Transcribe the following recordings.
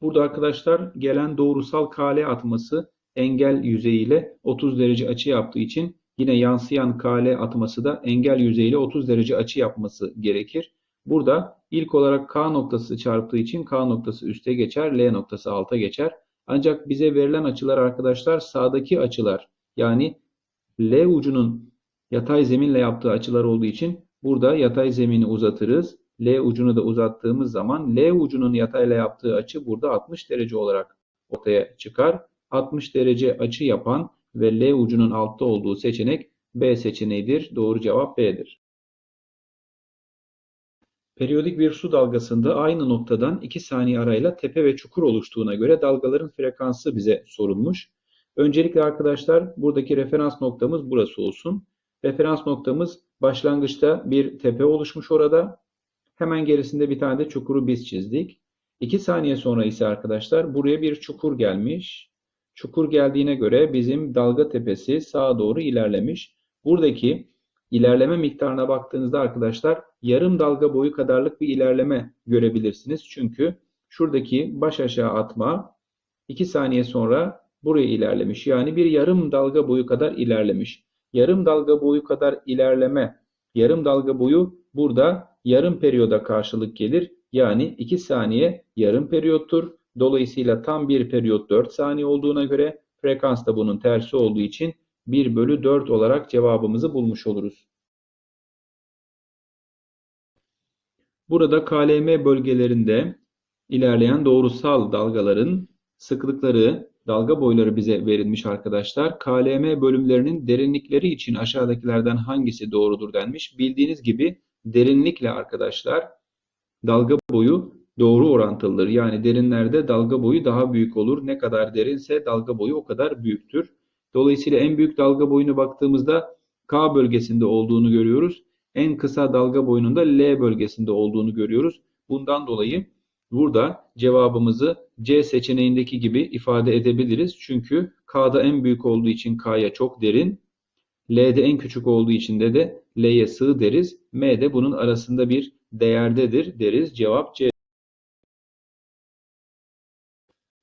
Burada arkadaşlar gelen doğrusal kale atması engel yüzeyiyle 30 derece açı yaptığı için yine yansıyan kale atması da engel yüzeyiyle 30 derece açı yapması gerekir. Burada ilk olarak K noktası çarptığı için K noktası üste geçer, L noktası alta geçer. Ancak bize verilen açılar arkadaşlar sağdaki açılar. Yani L ucunun yatay zeminle yaptığı açılar olduğu için burada yatay zemini uzatırız. L ucunu da uzattığımız zaman L ucunun yatayla yaptığı açı burada 60 derece olarak ortaya çıkar. 60 derece açı yapan ve L ucunun altta olduğu seçenek B seçeneğidir. Doğru cevap B'dir. Periyodik bir su dalgasında aynı noktadan 2 saniye arayla tepe ve çukur oluştuğuna göre dalgaların frekansı bize sorulmuş. Öncelikle arkadaşlar buradaki referans noktamız burası olsun. Referans noktamız başlangıçta bir tepe oluşmuş orada. Hemen gerisinde bir tane de çukuru biz çizdik. 2 saniye sonra ise arkadaşlar buraya bir çukur gelmiş. Çukur geldiğine göre bizim dalga tepesi sağa doğru ilerlemiş. Buradaki ilerleme miktarına baktığınızda arkadaşlar yarım dalga boyu kadarlık bir ilerleme görebilirsiniz. Çünkü şuradaki baş aşağı atma 2 saniye sonra buraya ilerlemiş. Yani bir yarım dalga boyu kadar ilerlemiş. Yarım dalga boyu kadar ilerleme, yarım dalga boyu burada yarım periyoda karşılık gelir. Yani 2 saniye yarım periyottur. Dolayısıyla tam bir periyot 4 saniye olduğuna göre frekans da bunun tersi olduğu için 1 bölü 4 olarak cevabımızı bulmuş oluruz. Burada KLM bölgelerinde ilerleyen doğrusal dalgaların sıklıkları, dalga boyları bize verilmiş arkadaşlar. KLM bölümlerinin derinlikleri için aşağıdakilerden hangisi doğrudur denmiş. Bildiğiniz gibi derinlikle arkadaşlar dalga boyu doğru orantılıdır. Yani derinlerde dalga boyu daha büyük olur. Ne kadar derinse dalga boyu o kadar büyüktür. Dolayısıyla en büyük dalga boyunu baktığımızda K bölgesinde olduğunu görüyoruz. En kısa dalga boyunun da L bölgesinde olduğunu görüyoruz. Bundan dolayı burada cevabımızı C seçeneğindeki gibi ifade edebiliriz. Çünkü K'da en büyük olduğu için K'ya çok derin, L'de en küçük olduğu için de de L'ye sığ deriz. M de bunun arasında bir değerdedir deriz. Cevap C.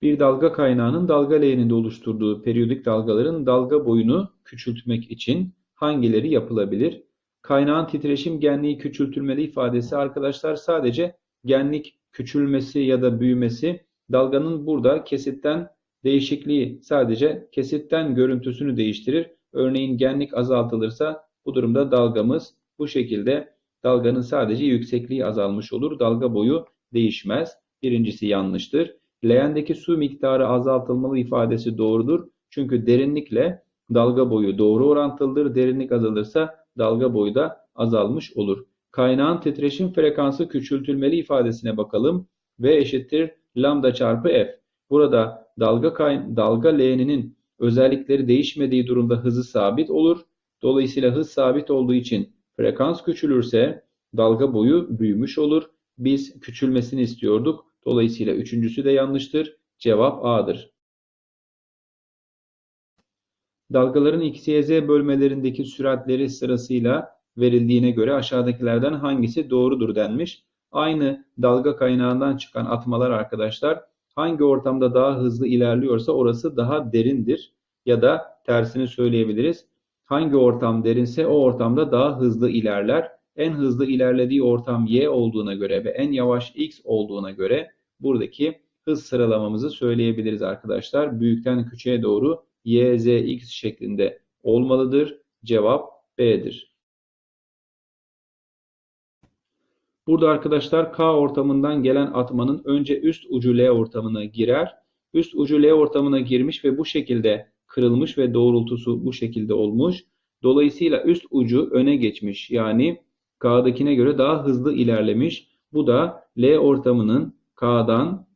Bir dalga kaynağının dalga leğeninde oluşturduğu periyodik dalgaların dalga boyunu küçültmek için hangileri yapılabilir? Kaynağın titreşim genliği küçültülmeli ifadesi arkadaşlar sadece genlik küçülmesi ya da büyümesi dalganın burada kesitten değişikliği sadece kesitten görüntüsünü değiştirir. Örneğin genlik azaltılırsa bu durumda dalgamız bu şekilde dalganın sadece yüksekliği azalmış olur. Dalga boyu değişmez. Birincisi yanlıştır. Leğendeki su miktarı azaltılmalı ifadesi doğrudur. Çünkü derinlikle dalga boyu doğru orantılıdır. Derinlik azalırsa dalga boyu da azalmış olur. Kaynağın titreşim frekansı küçültülmeli ifadesine bakalım. V eşittir lambda çarpı F. Burada dalga, dalga leğeninin özellikleri değişmediği durumda hızı sabit olur. Dolayısıyla hız sabit olduğu için frekans küçülürse dalga boyu büyümüş olur. Biz küçülmesini istiyorduk. Dolayısıyla üçüncüsü de yanlıştır. Cevap A'dır. Dalgaların x, y, z bölmelerindeki süratleri sırasıyla verildiğine göre aşağıdakilerden hangisi doğrudur denmiş. Aynı dalga kaynağından çıkan atmalar arkadaşlar hangi ortamda daha hızlı ilerliyorsa orası daha derindir. Ya da tersini söyleyebiliriz. Hangi ortam derinse o ortamda daha hızlı ilerler. En hızlı ilerlediği ortam y olduğuna göre ve en yavaş x olduğuna göre buradaki hız sıralamamızı söyleyebiliriz arkadaşlar. Büyükten küçüğe doğru y, z, x şeklinde olmalıdır. Cevap B'dir. Burada arkadaşlar K ortamından gelen atmanın önce üst ucu L ortamına girer. Üst ucu L ortamına girmiş ve bu şekilde kırılmış ve doğrultusu bu şekilde olmuş. Dolayısıyla üst ucu öne geçmiş. Yani K'dakine göre daha hızlı ilerlemiş. Bu da L ortamının K'dan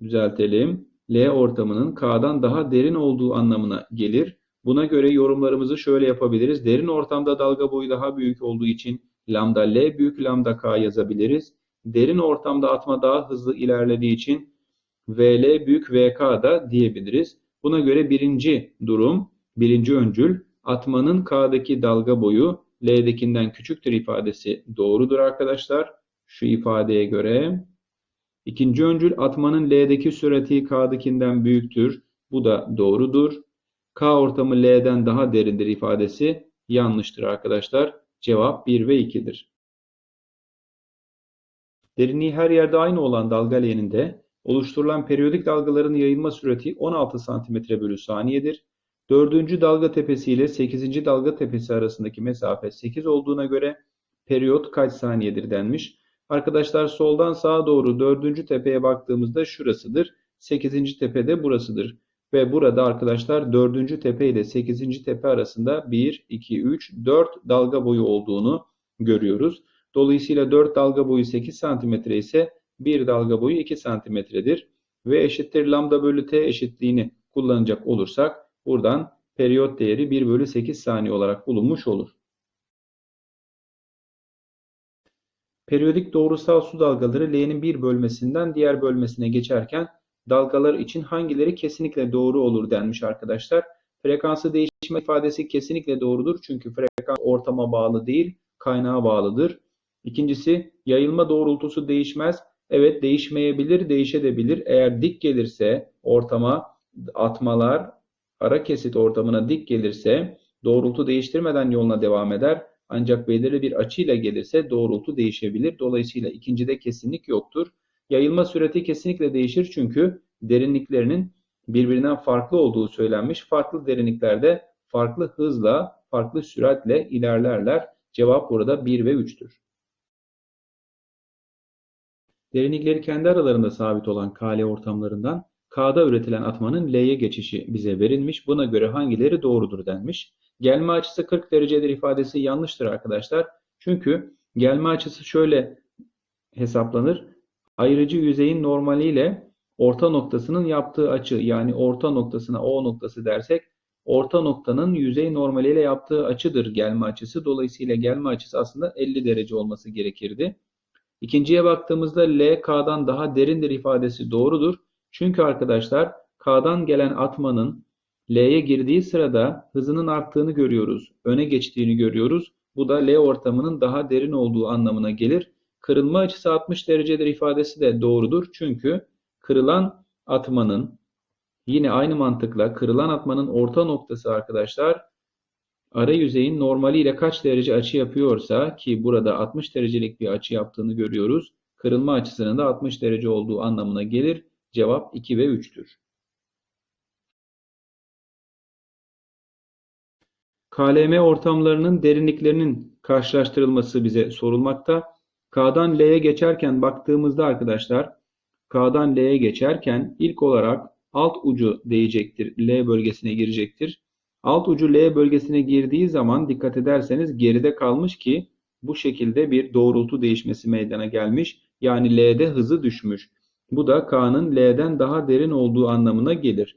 düzeltelim. L ortamının K'dan daha derin olduğu anlamına gelir. Buna göre yorumlarımızı şöyle yapabiliriz. Derin ortamda dalga boyu daha büyük olduğu için lambda L büyük lambda K yazabiliriz. Derin ortamda atma daha hızlı ilerlediği için VL büyük VK da diyebiliriz. Buna göre birinci durum, birinci öncül atmanın K'daki dalga boyu L'dekinden küçüktür ifadesi doğrudur arkadaşlar. Şu ifadeye göre İkinci öncül atmanın L'deki sürati K'dakinden büyüktür. Bu da doğrudur. K ortamı L'den daha derindir ifadesi yanlıştır arkadaşlar. Cevap 1 ve 2'dir. Derinliği her yerde aynı olan dalga leğeninde oluşturulan periyodik dalgaların yayılma sürati 16 cm bölü saniyedir. Dördüncü dalga tepesi ile 8. dalga tepesi arasındaki mesafe 8 olduğuna göre periyot kaç saniyedir denmiş. Arkadaşlar soldan sağa doğru dördüncü tepeye baktığımızda şurasıdır. 8. tepe de burasıdır. Ve burada arkadaşlar 4. tepe ile 8. tepe arasında 1, 2, 3, 4 dalga boyu olduğunu görüyoruz. Dolayısıyla 4 dalga boyu 8 cm ise 1 dalga boyu 2 cm'dir. Ve eşittir lambda bölü t eşitliğini kullanacak olursak buradan periyot değeri 1 bölü 8 saniye olarak bulunmuş olur. Periyodik doğrusal su dalgaları L'nin bir bölmesinden diğer bölmesine geçerken dalgalar için hangileri kesinlikle doğru olur denmiş arkadaşlar. Frekansı değişme ifadesi kesinlikle doğrudur. Çünkü frekans ortama bağlı değil, kaynağa bağlıdır. İkincisi yayılma doğrultusu değişmez. Evet değişmeyebilir, değişebilir. Eğer dik gelirse ortama atmalar ara kesit ortamına dik gelirse doğrultu değiştirmeden yoluna devam eder. Ancak belirli bir açıyla gelirse doğrultu değişebilir. Dolayısıyla ikincide kesinlik yoktur. Yayılma sürati kesinlikle değişir çünkü derinliklerinin birbirinden farklı olduğu söylenmiş. Farklı derinliklerde farklı hızla, farklı süratle ilerlerler. Cevap burada 1 ve 3'tür. Derinlikleri kendi aralarında sabit olan KL ortamlarından K'da üretilen atmanın L'ye geçişi bize verilmiş. Buna göre hangileri doğrudur denmiş. Gelme açısı 40 derecedir ifadesi yanlıştır arkadaşlar. Çünkü gelme açısı şöyle hesaplanır. Ayrıcı yüzeyin normaliyle orta noktasının yaptığı açı yani orta noktasına O noktası dersek orta noktanın yüzey normaliyle yaptığı açıdır gelme açısı. Dolayısıyla gelme açısı aslında 50 derece olması gerekirdi. İkinciye baktığımızda L K'dan daha derindir ifadesi doğrudur. Çünkü arkadaşlar K'dan gelen atmanın L'ye girdiği sırada hızının arttığını görüyoruz. Öne geçtiğini görüyoruz. Bu da L ortamının daha derin olduğu anlamına gelir. Kırılma açısı 60 derecedir ifadesi de doğrudur. Çünkü kırılan atmanın yine aynı mantıkla kırılan atmanın orta noktası arkadaşlar ara yüzeyin normali ile kaç derece açı yapıyorsa ki burada 60 derecelik bir açı yaptığını görüyoruz. Kırılma açısının da 60 derece olduğu anlamına gelir. Cevap 2 ve 3'tür. KLM ortamlarının derinliklerinin karşılaştırılması bize sorulmakta. K'dan L'ye geçerken baktığımızda arkadaşlar K'dan L'ye geçerken ilk olarak alt ucu değecektir. L bölgesine girecektir. Alt ucu L bölgesine girdiği zaman dikkat ederseniz geride kalmış ki bu şekilde bir doğrultu değişmesi meydana gelmiş. Yani L'de hızı düşmüş. Bu da K'nın L'den daha derin olduğu anlamına gelir.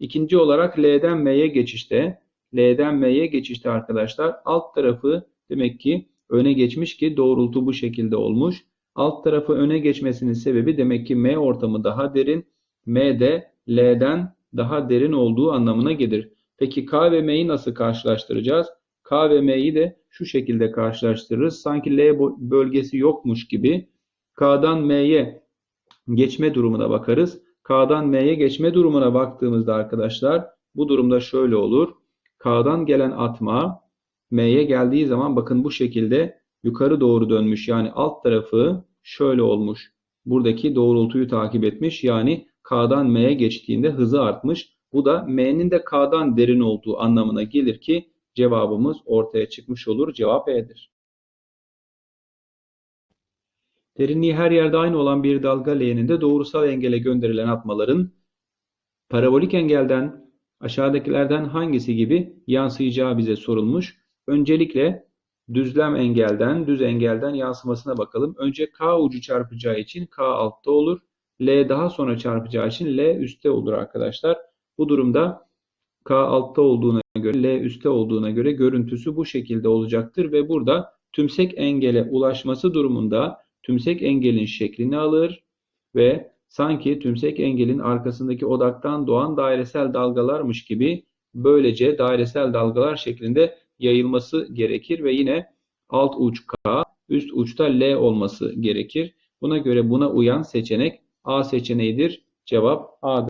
İkinci olarak L'den M'ye geçişte L'den M'ye geçişte arkadaşlar alt tarafı demek ki öne geçmiş ki doğrultu bu şekilde olmuş. Alt tarafı öne geçmesinin sebebi demek ki M ortamı daha derin. M de L'den daha derin olduğu anlamına gelir. Peki K ve M'yi nasıl karşılaştıracağız? K ve M'yi de şu şekilde karşılaştırırız. Sanki L bölgesi yokmuş gibi K'dan M'ye geçme durumuna bakarız. K'dan M'ye geçme durumuna baktığımızda arkadaşlar bu durumda şöyle olur. K'dan gelen atma M'ye geldiği zaman bakın bu şekilde yukarı doğru dönmüş. Yani alt tarafı şöyle olmuş. Buradaki doğrultuyu takip etmiş. Yani K'dan M'ye geçtiğinde hızı artmış. Bu da M'nin de K'dan derin olduğu anlamına gelir ki cevabımız ortaya çıkmış olur. Cevap E'dir. Derinliği her yerde aynı olan bir dalga leğeninde doğrusal engele gönderilen atmaların parabolik engelden aşağıdakilerden hangisi gibi yansıyacağı bize sorulmuş. Öncelikle düzlem engelden, düz engelden yansımasına bakalım. Önce K ucu çarpacağı için K altta olur. L daha sonra çarpacağı için L üstte olur arkadaşlar. Bu durumda K altta olduğuna göre, L üstte olduğuna göre görüntüsü bu şekilde olacaktır ve burada tümsek engele ulaşması durumunda tümsek engelin şeklini alır ve sanki tümsek engelin arkasındaki odaktan doğan dairesel dalgalarmış gibi böylece dairesel dalgalar şeklinde yayılması gerekir ve yine alt uç K, üst uçta L olması gerekir. Buna göre buna uyan seçenek A seçeneğidir. Cevap A'dır.